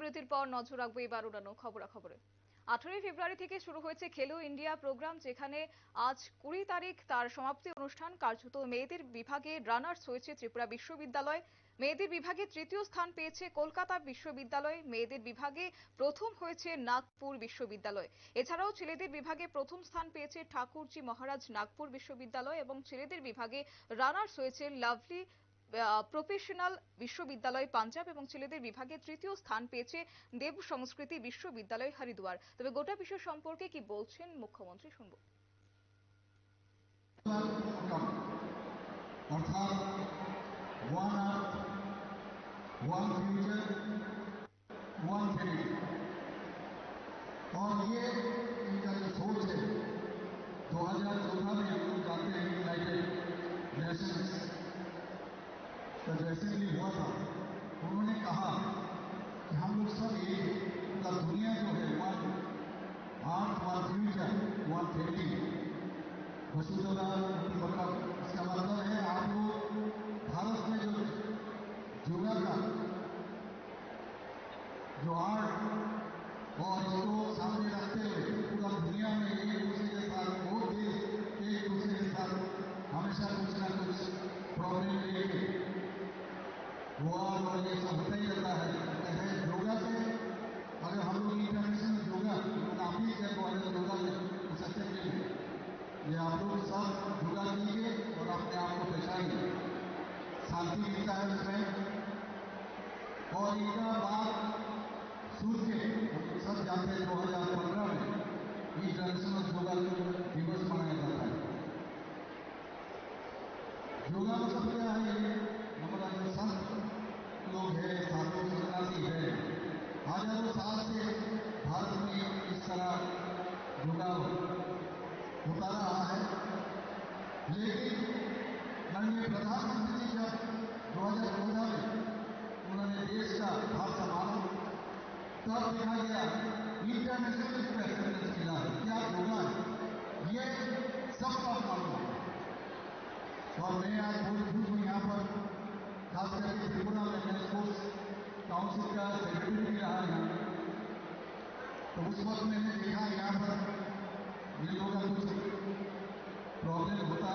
বিরতির পর নজর রাখব এবার অন্যান্য খবরাখবরে। আঠেরোই ফেব্রুয়ারি থেকে শুরু হয়েছে খেলো ইন্ডিয়া প্রোগ্রাম, যেখানে আজ কুড়ি তারিখ তার সমাপ্তি অনুষ্ঠান কার্যত মেয়েদের বিভাগে রানার্স হয়েছে ত্রিপুরা বিশ্ববিদ্যালয়। মেয়েদের বিভাগে তৃতীয় স্থান পেয়েছে কলকাতা বিশ্ববিদ্যালয়। মেয়েদের বিভাগে প্রথম হয়েছে নাগপুর বিশ্ববিদ্যালয়। এছাড়াও ছেলেদের বিভাগে প্রথম স্থান পেয়েছে ঠাকুরজি মহারাজ নাগপুর বিশ্ববিদ্যালয় এবং ছেলেদের বিভাগে রানার্স হয়েছে লাভলি প্রফেশনাল বিশ্ববিদ্যালয় পাঞ্জাব এবং ছেলেদের বিভাগে তৃতীয় স্থান পেয়েছে দেব সংস্কৃতি বিশ্ববিদ্যালয় হরিদ্বার তবে গোটা বিষয় সম্পর্কে কি বলছেন মুখ্যমন্ত্রী শুনবো অর্থাৎ one earth one future one family और ये इनका जो सोच है 2014 में हम लोग जानते हैं यूनाइटेड नेशंस تو جیسے بھی ہوا تھا۔ انہوں نے کہا کہ ہم لوگ سب ایک ہیں پورا دنیا جو ہے ون آرٹ ون فیوچر ون تھرٹی وسیع مطلب اس کا مطلب ہے آپ لوگ بھارت میں جو یوگا کا جو آرٹ اور اس کو سامنے رکھتے ہوئے پورا دنیا میں ایک دوسرے کے ساتھ بہت دیش ایک دوسرے کے ساتھ ہمیشہ کچھ نہ کچھ پرابلم لے کے ये सब होता ही रहता है कहते हैं योगा से अगर हम लोग इंटरनेशनल योगा आप ही क्या कॉलेज योगा में सच्चे में ये आप लोग सब योगा कीजिए और अपने आप को पहचानिए शांति मिलता है उसमें और इनका बात सुन के हम सब जानते हैं दो हजार पंद्रह में इंटरनेशनल योगा दिवस मनाया जाता है योगा मतलब क्या گیا انٹرنیشنل کیا ہونا یہ سب کا معاملہ اور میں آج بہت خوش ہوں یہاں پر خاص کر کے تریپورہ میں میں کاؤنسل کا سیکرٹری بھی رہا تو اس وقت میں نے دیکھا یہاں پر یہ لوگوں پرابلم ہوتا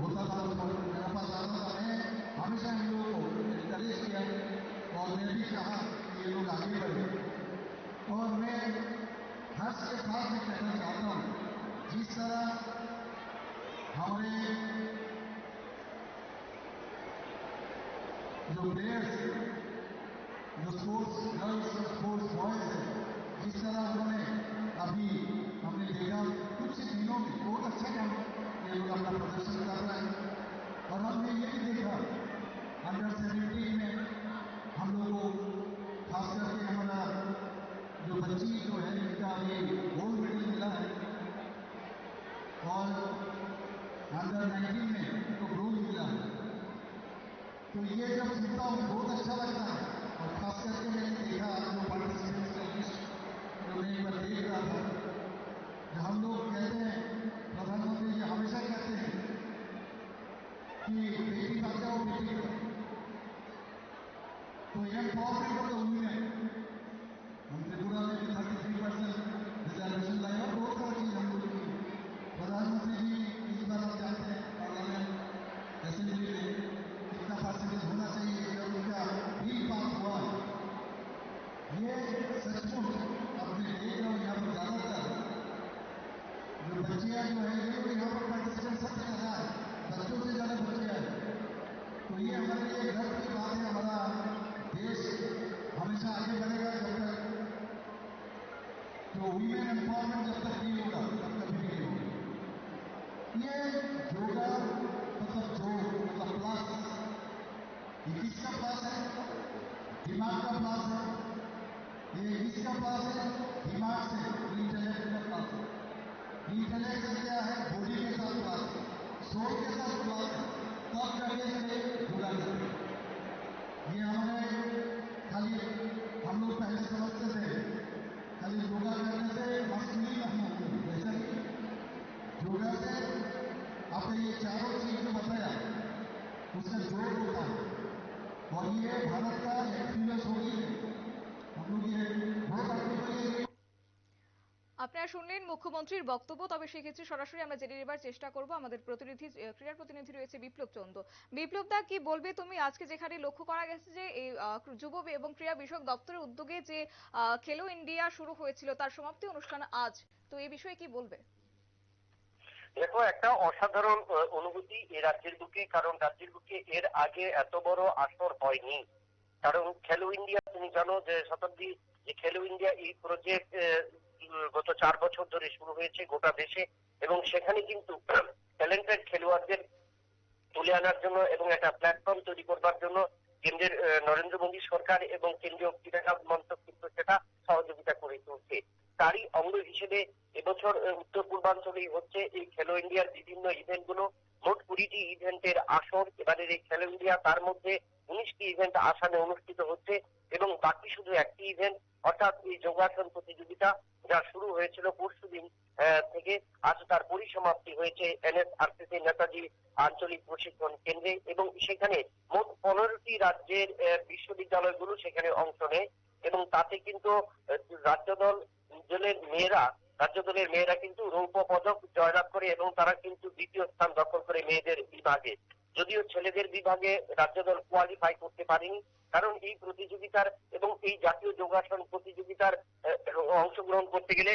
ہوتا تھا میں ہمیشہ ان لوگوں کو انکریج کیا اور میں بھی کہا کے لوگ آگے بڑھے اور میں ہر کے ساتھ میں کہنا چاہتا ہوں، جس طرح ہمارے جو پلیئرس جو اسپورٹس گرلس اسپورٹس بوائز ہیں، جس طرح انہوں نے ابھی ہم نے دیکھا، کچھ دنوں میں بہت اچھا کام یہ لوگ اپنا پردرشن کر رہے ہیں۔ اور ہم نے یہ بھی دیکھا انڈر سیونٹی میں میگزین میں تو کو ملا تو یہ جب سنتا ہوں، بہت اچھا لگتا ہے۔ اور خاص کر کے میں نے دیکھا جو میں ایک بار دیکھ رہا تھا ہم لوگ کہتے ہیں پردھان منتری جی ہمیشہ کہتے ہیں کہ بیٹی بچاؤ، بیٹی تو یہ پاور تو کیونکہ جوڑا مطلب جو مطلب پلس یہ کس کا پلس ہے دماغ کا پلس ہے یہ کس کا پلس ہے دماغ سے انٹلیکٹ کا پلس ہے انٹلیکٹ کیا ہے باڈی کے ساتھ پلس ہے سوچ کے ساتھ پلس ہے تب کر کے جڑا আপনারা শুনলেন মুখ্যমন্ত্রীর বক্তব্য, তবে সেক্ষেত্রে সরাসরি আমরা জেনে নেবার চেষ্টা করব। আমাদের প্রতিনিধি ক্রীড়া প্রতিনিধি রয়েছে বিপ্লব চন্দ্র। বিপ্লব দা, কি বলবে তুমি? আজকে যেখানে লক্ষ্য করা গেছে যে, এই যুব এবং ক্রীড়া বিষয়ক দপ্তরের উদ্যোগে যে খেলো ইন্ডিয়া শুরু হয়েছিল, তার সমাপ্তি অনুষ্ঠান আজ। তো এই বিষয়ে কি বলবে? দেখো, একটা অসাধারণ অনুভূতি এই রাজ্যের বুকে, কারণ রাজ্যের বুকে এর আগে এত বড় আসর হয়নি। কারণ খেলো ইন্ডিয়া, তুমি জানো যে শতাব্দী যে খেলো ইন্ডিয়া, এই প্রজেক্ট গত চার বছর ধরে শুরু হয়েছে গোটা দেশে এবং সেখানে কিন্তু ট্যালেন্টেড খেলোয়াড়দের তুলে আনার জন্য এবং একটা প্ল্যাটফর্ম তৈরি করবার জন্য কেন্দ্রের নরেন্দ্র মোদী সরকার এবং কেন্দ্রীয় ক্রীড়া মন্ত্রক কিন্তু সেটা সহযোগিতা করে চলছে। তারই অঙ্গ হিসেবে এবছর উত্তর পূর্বাঞ্চলেই হচ্ছে এই খেলো ইন্ডিয়ার বিভিন্ন ইভেন্টগুলো। মোট কুড়িটি ইভেন্টের আসর, এবারের এই খেলো ইন্ডিয়া তার মধ্যে উনিশটি ইভেন্ট আসামে অনুষ্ঠিত হচ্ছে এবং বাকি শুধু একটি ইভেন্ট অর্থাৎ এই যোগাসন প্রতিযোগিতা যা শুরু হয়েছিল পরশুদিন আহ, থেকে আজ তার পরিসমাপ্তি হয়েছে এনএসআরসিসি নেতাজি আঞ্চলিক প্রশিক্ষণ কেন্দ্রে এবং সেখানে মোট পনেরোটি রাজ্যের বিশ্ববিদ্যালয়গুলো সেখানে অংশ নেয় এবং তাতে কিন্তু রাজ্য দল দলের মেয়েরা রাজ্য দলের মেয়েরা কিন্তু রৌপ্য পদক জয়লাভ করে এবং তারা কিন্তু দ্বিতীয় স্থান দখল করে মেয়েদের বিভাগে। যদিও ছেলেদের বিভাগে রাজ্য দল কোয়ালিফাই করতে পারেনি, কারণ এই প্রতিযোগিতার এবং এই জাতীয় যোগাসন প্রতিযোগিতার অংশগ্রহণ করতে গেলে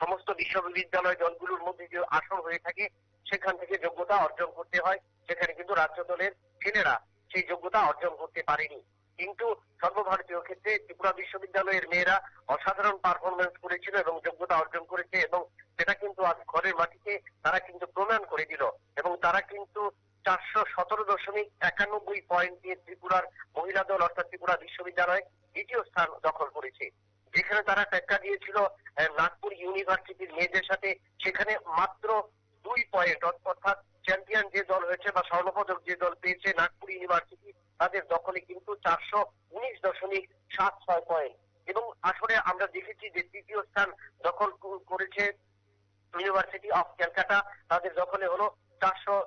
সমস্ত বিশ্ববিদ্যালয় দলগুলোর মধ্যে যে আসর হয়ে থাকে, সেখান থেকে যোগ্যতা অর্জন করতে হয়। সেখানে কিন্তু রাজ্য দলের ছেলেরা সেই যোগ্যতা অর্জন করতে পারেনি। কিন্তু সর্বভারতীয় ক্ষেত্রে ত্রিপুরা বিশ্ববিদ্যালয়ের মেয়েরা অসাধারণ পারফরমেন্স করেছিল এবং যোগ্যতা অর্জন করেছে এবং সেটা কিন্তু আজ ঘরের মাটিতে তারা কিন্তু প্রমাণ করে দিল এবং তারা কিন্তু চারশো সতেরো দশমিক একানব্বই পয়েন্ট দিয়ে ত্রিপুরার মহিলা দল, অর্থাৎ ত্রিপুরা বিশ্ববিদ্যালয় দ্বিতীয় স্থান দখল করেছে। যেখানে তারা টেক্কা দিয়েছিল নাগপুর ইউনিভার্সিটির মেয়েদের সাথে। সেখানে মাত্র দুই পয়েন্ট অর্থাৎ চ্যাম্পিয়ন যে দল হয়েছে বা স্বর্ণপদক যে দল পেয়েছে নাগপুর ইউনিভার্সিটি, তাদের দখলে কিন্তু চারশো উনিশ দশমিক সাত ছয় পয়েন্ট এবং আসলে আমরা দেখেছি যে তৃতীয় স্থান দখল করেছে ইউনিভার্সিটি অফ ক্যালকাটা। তাদের দখলে হলো চারশো দশ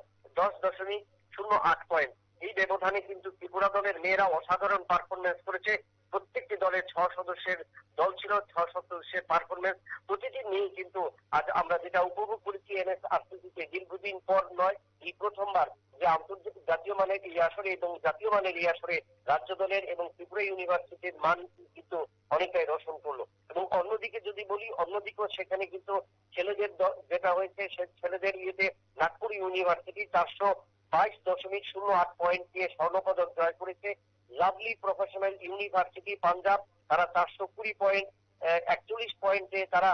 শূন্য আট পয়েন্ট এই ব্যবধানে কিন্তু ত্রিপুরা দলের মেয়েরা অসাধারণ পারফরমেন্স করেছে। প্রত্যেকটি দলের ছ সদস্যের দল ছিল, ছ সদস্যের পারফরমেন্স প্রতিটি নিয়ে কিন্তু আজ আমরা যেটা উপভোগ করেছি, এনএস আরসিসিতে দীর্ঘদিন পর নয়, এই প্রথমবার যে আন্তর্জাতিক জাতীয় মানের এই আসরে এবং জাতীয় মানের এই আসরে রাজ্য দলের এবং ত্রিপুরা ইউনিভার্সিটির মান কিন্তু অনেকটাই রোশন করল। এবং অন্যদিকে যদি বলি, অন্যদিকেও সেখানে কিন্তু ছেলেদের যেটা হয়েছে ছেলেদের ইয়েতে নাগপুর ইউনিভার্সিটি চারশো বাইশ দশমিক শূন্য আট পয়েন্ট দিয়ে স্বর্ণপদক জয় করেছে লাভলি প্রফেশনাল ইউনিভার্সিটি, পাঞ্জাব। তারা চারশো কুড়ি পয়েন্ট একচল্লিশ পয়েন্টে তারা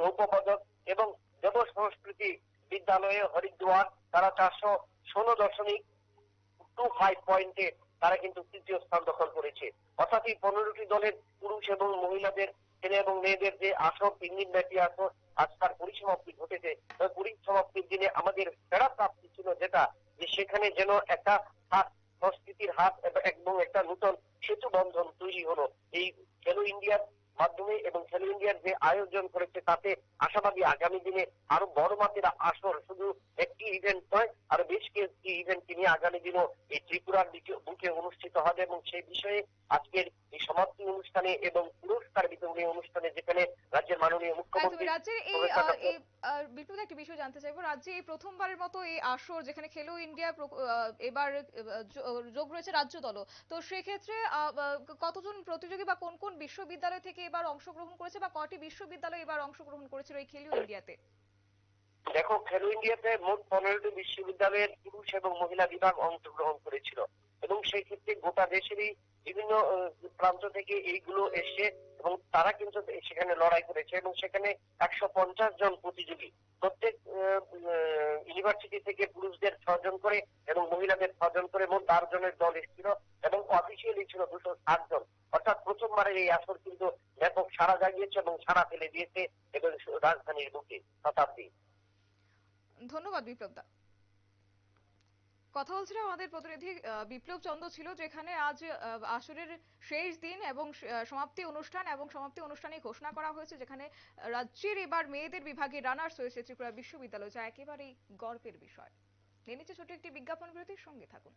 রৌপ্য পদক এবং দেব সংস্কৃতি বিদ্যালয়ে হরিদ্বার। তারা চারশো ষোলো দশমিক টু ফাইভ পয়েন্টে তারা কিন্তু তৃতীয় স্থান দখল করেছে। অর্থাৎ এই পনেরোটি দলের পুরুষ এবং মহিলাদের, ছেলে এবং মেয়েদের যে আসর তিন দিন আসর আজ তার পরিসমাপ্তি ঘটেছে। পরিসমাপ্তির দিনে আমাদের সেরা প্রাপ্তি ছিল যেটা যে সেখানে যেন একটা হাত, সংস্কৃতির হাত এবং- একটা নূতন সেতু বন্ধন তৈরি হলো। এই খেলো ইন্ডিয়ার মাধ্যমে এবং খেলো ইন্ডিয়ার যে আয়োজন করেছে তাতে আশাবাদী আগামী দিনে আরও বড় মাপের আসর, শুধু একটি ইভেন্ট নয়, আরও বেশ কয়েকটি ইভেন্ট নিয়ে আগামী দিনও এই ত্রিপুরার বুকে অনুষ্ঠিত হবে এবং সেই বিষয়ে আজকের এই সমাপ্তি অনুষ্ঠানে এবং পুরস্কার বিতরণী অনুষ্ঠানে যেখানে রাজ্যের মাননীয় হ্যাঁ, মুখ্যমন্ত্রী রাজ্যের এই বিপ্লব একটি বিষয় জানতে চাইব। রাজ্যে এই প্রথমবারের মতো এই আসর যেখানে খেলো ইন্ডিয়া এবার যোগ রয়েছে রাজ্য দলও। তো সেক্ষেত্রে কতজন প্রতিযোগী বা কোন কোন বিশ্ববিদ্যালয় থেকে এবার অংশগ্রহণ করেছে বা কটি বিশ্ববিদ্যালয় এবার অংশগ্রহণ করেছিল এই খেলো ইন্ডিয়াতে? দেখো খেলো ইন্ডিয়াতে মোট পনেরোটি বিশ্ববিদ্যালয়ের পুরুষ এবং মহিলা বিভাগ অংশগ্রহণ করেছিল। এবং সেই ক্ষেত্রে গোটা দেশেরই বিভিন্ন প্রান্ত থেকে এইগুলো এসে এবং তারা কিন্তু সেখানে লড়াই করেছে এবং সেখানে একশো পঞ্চাশ জন প্রতিযোগী, প্রত্যেক ইউনিভার্সিটি থেকে পুরুষদের ছজন করে এবং মহিলাদের ছজন করে মোট বারো জনের দল এসেছিল এবং অফিসিয়ালি ছিল দুশো ষাট জন। অর্থাৎ প্রথমবারের এই আসর কিন্তু ব্যাপক সারা জাগিয়েছে এবং সারা ফেলে দিয়েছে এবং রাজধানীর বুকে শতাব্দী। ধন্যবাদ বিপ্লব দা কথা হচ্ছিল আমাদের প্রতিনিধি বিপ্লব চন্দ্র ছিল, যেখানে আজ আসরের শেষ দিন এবং সমাপ্তি অনুষ্ঠান এবং সমাপ্তি অনুষ্ঠানে ঘোষণা করা হয়েছে, যেখানে রাজ্যের এবার মেয়েদের বিভাগে রানার্স হয়েছে ত্রিপুরা বিশ্ববিদ্যালয়, যা একেবারেই গর্বের বিষয়। নিচ্ছে ছোট একটি বিজ্ঞাপন বিরতির সঙ্গে থাকুন।